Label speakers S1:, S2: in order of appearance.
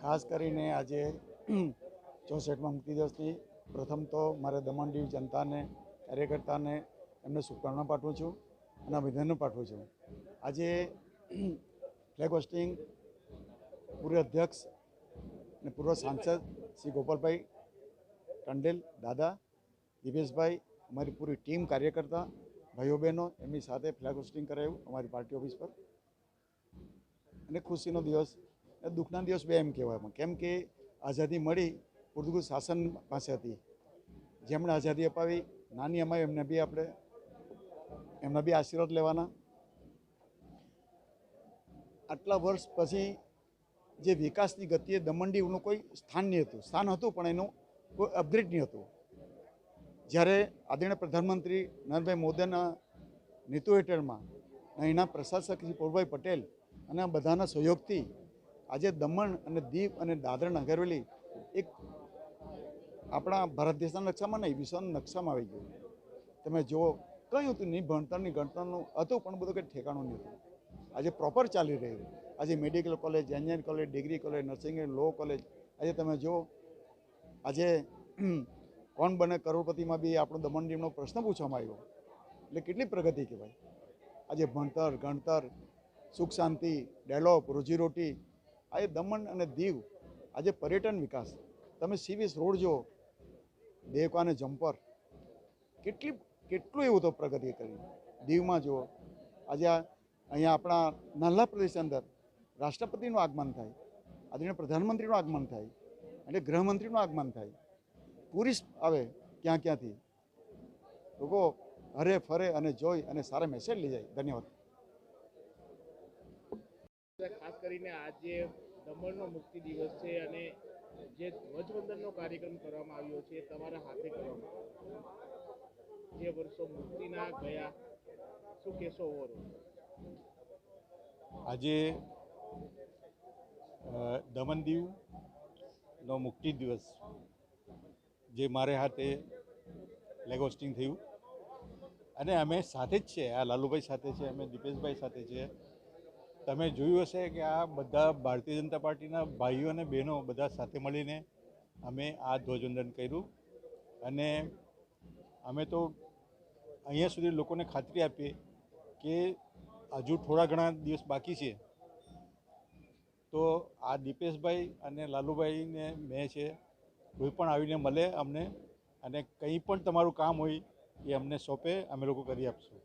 S1: ખાસ કરીને આજે ચોસઠમાં મુક્તિ દિવસની પ્રથમ તો મારે દમણ દીવ જનતાને, કાર્યકર્તાને એમને શુભકામના પાઠવું છું અને અભિનંદન પાઠવું છું. આજે ફ્લેગ હોસ્ટિંગ પૂર્વ અધ્યક્ષ અને પૂર્વ સાંસદ શ્રી ગોપાલભાઈ ટંડેલ, દાદા દિવેશભાઈ અમારી પૂરી ટીમ કાર્યકર્તા, ભાઈઓ બહેનો એમની સાથે ફ્લેગ હોસ્ટિંગ કરાયું અમારી પાર્ટી ઓફિસ પર. અને ખુશીનો દિવસ દુઃખના દિવસ બે એમ કહેવાય કેમ કે આઝાદી મળી પોર્ટુગીઝ શાસન પાસે હતી. જેમણે આઝાદી અપાવી, નાની અમાય એમને બી આપણે, એમના બી આશીર્વાદ લેવાના. આટલા વર્ષ પછી જે વિકાસની ગતિએ દમણડીનું કોઈ સ્થાન નહીં હતું. સ્થાન હતું, પણ એનું કોઈ અપગ્રેડ નહીં હતું. જ્યારે આદરણીય પ્રધાનમંત્રી નરેન્દ્રભાઈ મોદીના નેતૃત્વ હેઠળમાં અહીંના પ્રશાસક શ્રી પ્રભુભાઈ પટેલ અને આ બધાના સહયોગથી આજે દમણ અને દીવ અને દાદર હવેલી એક આપણા ભારત દેશના નકશામાં નહીં, વિશ્વના નકશામાં આવી ગયું. તમે જુઓ, કંઈ હતું નહીં, ભણતરની ગણતરનું હતું પણ બધું કંઈ ઠેકાણું નહીં હતું. આજે પ્રોપર ચાલી રહ્યું. આજે medical college engineering college degree college nursing law college આજે તમે જુઓ, આજે કોણ બને? કરોડપતિમાં બી આપણો દમણ દીવનો પ્રશ્ન પૂછવામાં આવ્યો. એટલે કેટલી પ્રગતિ કહેવાય? આજે ભણતર, ગણતર સુખ શાંતિ ડેવલપ રોજીરોટી, આ એ દમણ અને દીવ આજે પર્યટન વિકાસ, તમે સીવીસ રોડ જો દેવકા અને જમ્પર કેટલી, કેટલું એવું તો પ્રગતિ કરી. દીવમાં જુઓ, આજે અહીંયા આપણા નાના પ્રદેશ અંદર રાષ્ટ્રપતિનું આગમન થાય, આદરણીય પ્રધાનમંત્રીનું આગમન થાય એટલે ગૃહમંત્રીનું આગમન થાય. ટુરિસ્ટ આવે ક્યાં ક્યાંથી? લોકો હરે ફરે અને જોઈ અને સારા મેસેજ લઈ જાય. ધન્યવાદ.
S2: ખાસ કરીને આજે દમણનો મુક્તિ દિવસ છે અને જે ધ્વજવંદનનો કાર્યક્રમ કરવામાં આવ્યો છે તમારા હાથે કરવામાં જે વર્ષો મુક્તિના ગયા, શું કહેશો ઓવરઓલ
S3: આજે દમણ દીવનો મુક્તિ દિવસ જે મારે હાથે લેગોસ્ટિંગ થયું. અને અમે સાથે જ છે આ લાલુભાઈ સાથે છે, અમે દીપેશભાઈ સાથે છે તમે જોયું હશે કે આ બધા ભારતીય જનતા પાર્ટીના ભાઈઓ અને બહેનો બધા સાથે મળીને અમે આ ધ્વજવંદન કર્યું. અને અમે તો અહીંયા સુધી લોકોને ખાતરી આપીએ કે હજુ થોડા ઘણા દિવસ બાકી છે. તો આ દીપેશભાઈ અને લાલુભાઈને મેં છે, કોઈ પણ આવીને મળે અમને અને કંઈ પણ તમારું કામ હોય એ અમને સોંપે, અમે લોકો કરી આપશું.